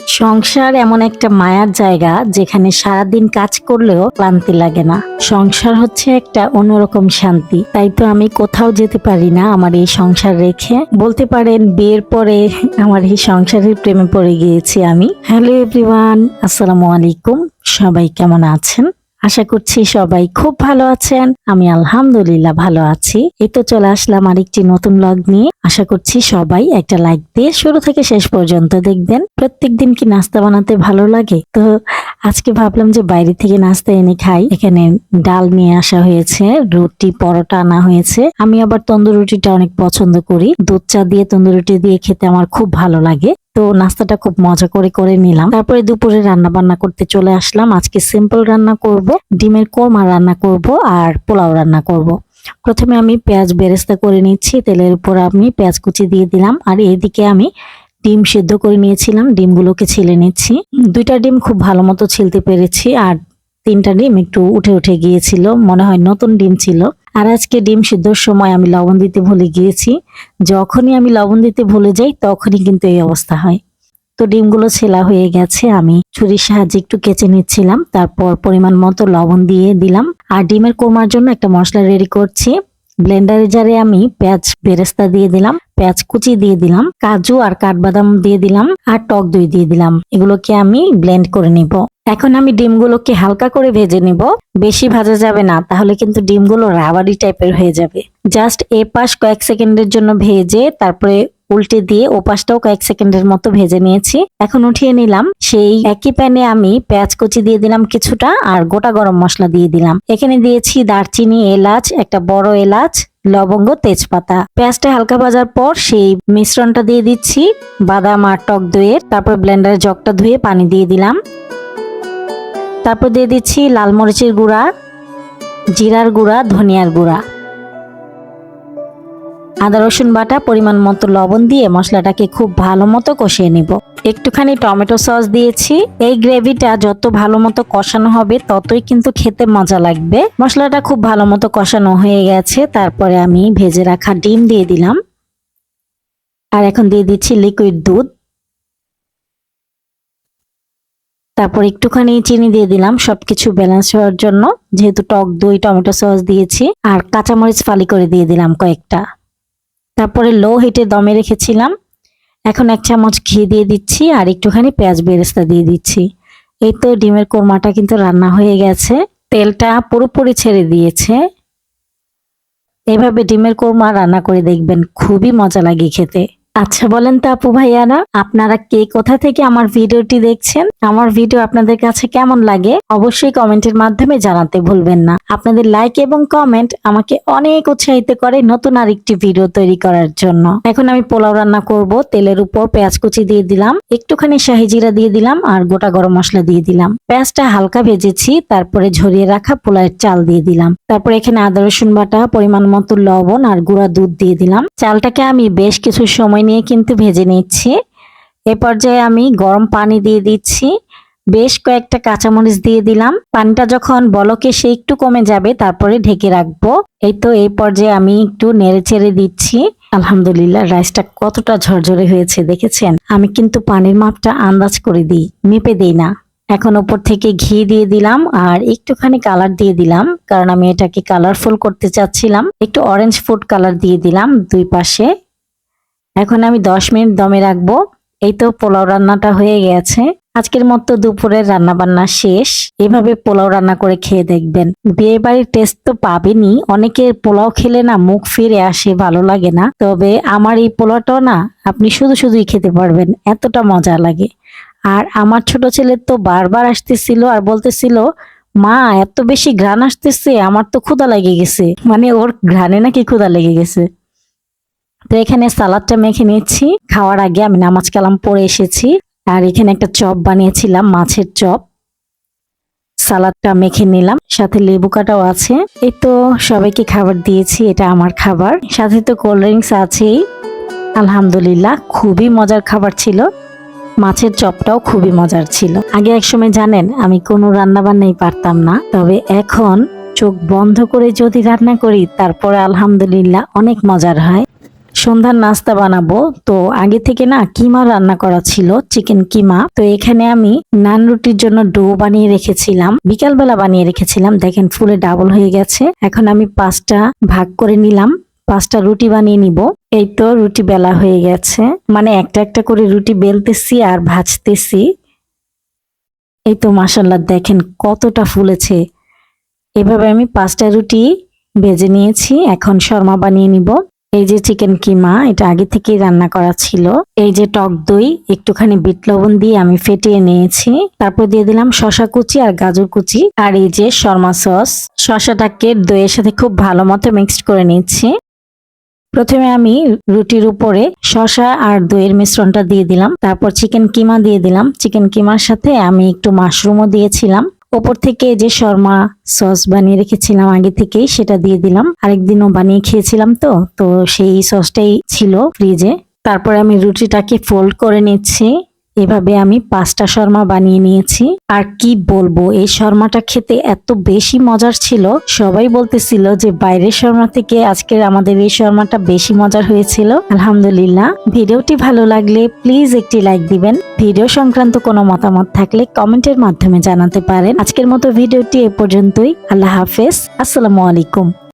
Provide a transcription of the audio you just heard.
সংসার এমন একটা মায়ার জায়গা যেখানে সারাদিন কাজ করলেও ক্লান্তি লাগে না। সংসার হচ্ছে একটা অন্যরকম শান্তি। তাই তো আমি কোথাও যেতে পারি না আমার এই সংসার রেখে। বলতে পারেন বিয়ের পরে আমার এই সংসারের প্রেমে পড়ে গিয়েছি আমি। হ্যালো এভরিওয়ান, আসসালামু আলাইকুম। সবাই কেমন আছেন? আশা করছি সবাই খুব ভালো আছেন। আমি আলহামদুলিল্লাহ ভালো আছি। এই তো চলে আসলাম আরেকটি নতুন লগ নিয়ে। আশা করছি সবাই একটা লাইক দিয়ে শুরু থেকে শেষ পর্যন্ত দেখবেন। প্রত্যেকদিন কি নাস্তা বানাতে ভালো লাগে? তো আজকে ভাবলাম যে বাইরে থেকে নাস্তা এনে খাই। এখানে ডাল নিয়ে আসা হয়েছে, রুটি, পরোটা আনা হয়েছে। আমি আবার তন্দুর রুটিটা অনেক পছন্দ করি। দুধ চা দিয়ে তন্দুর রুটি দিয়ে খেতে আমার খুব ভালো লাগে। তো নাস্তাটা খুব মজা করে করে নিলাম। তারপরে দুপুরে রান্না বান্না করতে চলে আসলাম। আজকে সিম্পল রান্না করব, ডিমের কোরমা রান্না করব আর পোলাও রান্না করব। প্রথমে আমি পেঁয়াজ বেরেস্তা করে নিচ্ছি, তেলের উপর আমি পেঁয়াজ কুচি দিয়ে দিলাম আর এইদিকে আমি ডিম সিদ্ধ করে নিয়েছিলাম, ডিমগুলোকে ছিলে নিচ্ছি। দুইটা ডিম খুব ভালো মতো ছিলতে পেরেছি আর তিনটা ডিম একটু উঠে উঠে গিয়েছিল, মনে হয় নতুন ডিম ছিল। আর আজকে ডিম সিদ্ধর সময় আমি লবণ দিতে ভুলে গিয়েছি। যখনই আমি লবণ দিতে ভুলে যাই, তখনই কিন্তু এই অবস্থা হয়। তো ডিমগুলো ছেলা হয়ে গেছে, আমি ছুরির সাহায্যে একটু কেচে নিচ্ছিলাম, তারপর পরিমাণ মতো লবণ দিয়ে দিলাম। আর ডিমের কোমার জন্য একটা মশলা রেডি করছি। ব্লেন্ডারে জারে আমি পেঁয়াজ বেরেস্তা দিয়ে দিলাম, পেঁয়াজ কুচি দিয়ে দিলাম, কাজু আর কাঠবাদাম দিয়ে দিলাম আর টক দই দিয়ে দিলাম। এগুলোকে আমি ব্লেন্ড করে নিব। এখন আমি ডিমগুলোকে হালকা করে ভেজে নিব। বেশি ভাজা যাবে না, তাহলে কিন্তু ডিমগুলো রাবারি টাইপের হয়ে যাবে। জাস্ট এ পাশ কয়েক সেকেন্ডের জন্য ভেজে তারপরে উল্টে দিয়ে ও পাশটাও কয়েক সেকেন্ডের মতো ভেজে নিয়েছি। এখন উঠিয়ে নিলাম। সেই একই প্যানে আমি পেঁয়াজ কুচি দিয়ে দিলাম কিছুটা আর গোটা গরম মশলা দিয়ে দিলাম। এখানে দিয়েছি দারচিনি, এলাচ, একটা বড় এলাচ, লবঙ্গ, তেজপাতা। পেঁয়াজটা হালকা ভাজার পর সেই মিশ্রণটা দিয়ে দিচ্ছি। বাদাম আর টক দইয়ের তারপর ব্লেন্ডারের জগটা ধুয়ে পানি দিয়ে দিলাম। তারপর দিয়ে দিচ্ছি লাল মরিচের গুঁড়া, জিরার গুঁড়া, ধনিয়ার গুঁড়া। আদা, রসুন বাটা, পরিমাণ মতো লবণ দিয়ে মশলাটাকে খুব ভালো মতো কষিয়ে নিব। একটুখানি টমেটো সস দিয়েছি। এই গ্রেভিটা যত ভালো মতো কষানো হবে, ততই কিন্তু খেতে মজা লাগবে। মশলাটা খুব ভালো মতো কষানো হয়ে গেছে। তারপরে আমি ভেজে রাখা ডিম দিয়ে দিলাম। আর এখন দিয়ে দিচ্ছি লিকুইড দুধ। তারপর একটুখানি চিনি দিয়ে দিলাম। সবকিছু ব্যালেন্স হওয়ার জন্য, যেহেতু টক দই, টমেটো সস দিয়েছি। আর কাঁচামরিচ ফালি করে দিয়ে দিলাম কয়েকটা। তারপরে লো হিটে দমে রেখেছিলাম। এখন এক চামচ ঘি দিয়ে দিচ্ছি আর একটুখানি পেঁয়াজ বেরেস্তা দিয়ে দিচ্ছি। এই তো ডিমের কোরমাটা কিন্তু রান্না হয়ে গেছে। তেলটা পুরোপুরি ছেড়ে দিয়েছে। এভাবে ডিমের কোরমা রান্না করে দেখবেন, খুবই মজা লাগে খেতে। আচ্ছা বলেন তো আপু ভাইয়ারা, আপনারা কে কোথা থেকে আমার ভিডিওটি দেখছেন? আমার ভিডিও আপনাদের কাছে কেমন লাগে অবশ্যই কমেন্টের মাধ্যমে জানাতে ভুলবেন না। আপনাদের লাইক এবং কমেন্ট আমাকে অনেক উৎসাহিত করে নতুন আরেকটি ভিডিও তৈরি করার জন্য। এখন আমি পোলাও রান্না করব, তেলের উপর পেঁয়াজ কুচি দিয়ে দিলাম, একটুখানি শাহি জিরা দিয়ে দিলাম আর গোটা গরম মশলা দিয়ে দিলাম। পেঁয়াজটা হালকা ভেজেছি, তারপরে ঝরিয়ে রাখা পোলাওয়ের চাল দিয়ে দিলাম। তারপরে এখানে আদা রসুন বাটা, পরিমাণ মতো লবণ আর গুঁড়া দুধ দিয়ে দিলাম। চালটাকে আমি বেশ কিছু সময় নিয়ে কিন্তু ভেজে নিচ্ছি। এ পর্যায়ে আমি গরম পানি দিয়ে দিচ্ছি। বেশ কয়েকটা কাঁচামরিচ দিয়ে দিলাম। পানিটা যখন বলকে সে একটু কমে যাবে, তারপরে ঢেকে রাখব। এই তো এই পর্যায়ে আমি একটু নেড়ে ছেড়ে দিচ্ছি। আলহামদুলিল্লাহ, রাইসটা কতটা ঝরঝরে হয়েছে, দেখেছেন? আমি কিন্তু পানির মাপটা আন্দাজ করে দিই, মেপে দিই না। এখন ওপর থেকে ঘি দিয়ে দিলাম আর একটুখানি কালার দিয়ে দিলাম, কারণ আমি এটাকে কালারফুল করতে চাচ্ছিলাম। একটু অরেঞ্জ ফুড কালার দিয়ে দিলাম দুই পাশে। এখন আমি দশ মিনিট দমে রাখব। এই তো পোলাও রান্নাটা হয়ে গেছে। আজকের মতো দুপুরের রান্না বান্না শেষ। এভাবে পোলাও রান্না করে খেয়ে দেখবেন। বিয়ে বাড়ির টেস্ট তো পাবেনি অনেকের পোলাও খেলে না মুখ ফিরে আসে, ভালো লাগে না। তবে আমার এই পোলাওটাও না, আপনি শুধু শুধুই খেতে পারবেন। এতটা মজা লাগে। আর আমার ছোট ছেলে তো বারবার আসতেছিল আর বলতেছিল, মা, এত বেশি ঘ্রাণ আসতেছে, আমার তো ক্ষুধা লেগে গেছে। মানে ওর ঘ্রাণে নাকি ক্ষুধা লেগে গেছে। তো এখানে সালাদটা মেখে নিচ্ছি খাওয়ার আগে আমি নামাজ কালাম পড়ে এসেছি। আর এখানে একটা চপ বানিয়েছিলাম, মাছের চপ। সালাদটা মেখে নিলাম। সাথে লেবু কাটাও আছে। এই তো সবাইকে খাবার দিয়েছি, এটা আমার খাবার। সাথে তো কোল্ড ড্রিঙ্কস আছেই। আলহামদুলিল্লাহ, খুবই মজার খাবার ছিল। মাছের চপটাও খুবই মজার ছিল। আগে এক সময় জানেন, আমি কোনো রান্না বান্নাই পারতাম না। তবে এখন চোখ বন্ধ করে যদি রান্না করি, তারপরে আলহামদুলিল্লাহ অনেক মজার হয়। সন্ধ্যার নাস্তা বানাবো। তো আগে থেকে না কিমা রান্না করা ছিল, চিকেন কিমা। তো এখানে আমি নান রুটির জন্য ডো বানিয়ে রেখেছিলাম। বিকালবেলা বানিয়ে রেখেছিলাম। দেখেন ফুলে ডাবল হয়ে গেছে। এখন আমি পাঁচটা ভাগ করে নিলাম। পাঁচটা রুটি বানিয়ে নিব। এই তো রুটি বেলা হয়ে গেছে। মানে একটা একটা করে রুটি বেলতেছি আর ভাজতেছি। এই তো মাসাল্লাহ দেখেন কতটা ফুলেছে। এভাবে আমি পাঁচটা রুটি ভেজে নিয়েছি। এখন শর্মা বানিয়ে নিব। এই যে চিকেন কিমা, এটা আগে থেকেই রান্না করা ছিল। এই যে টক দই, একটুখানি বিট লবণ দিয়ে আমি ফেটিয়ে নিয়েছি। তারপর দিয়ে দিলাম শশা কুচি আর গাজর কুচি। আর এই যে শর্মা সস শশাটাকে দইয়ের সাথে খুব ভালো মতো মিক্সড করে নিচ্ছি প্রথমে আমি রুটির উপরে শসা আর দইয়ের মিশ্রণটা দিয়ে দিলাম। তারপর চিকেন কিমা দিয়ে দিলাম। চিকেন কিমার সাথে আমি একটু মাশরুমও দিয়েছিলাম। ওপর থেকে যে শর্মা সস বানিয়ে রেখেছিলাম আগে থেকেই সেটা দিয়ে দিলাম। আরেকদিনও বানিয়ে খেয়েছিলাম তো তো সেই সসটাই ছিল ফ্রিজে তারপরে আমি রুটিটাকে ফোল্ড করে নিচ্ছি। এভাবে আমি পাঁচটা শর্মা বানিয়ে নিয়েছি। আর কি বলব, এই শর্মাটা খেতে এত বেশি মজার ছিল। সবাই বলতেছিল যে বাইরের শর্মা থেকে আজকের আমাদের এই শর্মাটা বেশি মজার হয়েছিল। আলহামদুলিল্লাহ। ভিডিওটি ভালো লাগলে প্লিজ একটি লাইক দিবেন। ভিডিও সংক্রান্ত কোনো মতামত থাকলে কমেন্টের মাধ্যমে জানাতে পারেন। আজকের মতো ভিডিওটি এ পর্যন্তই। আল্লাহ হাফেজ। আসসালামু আলাইকুম।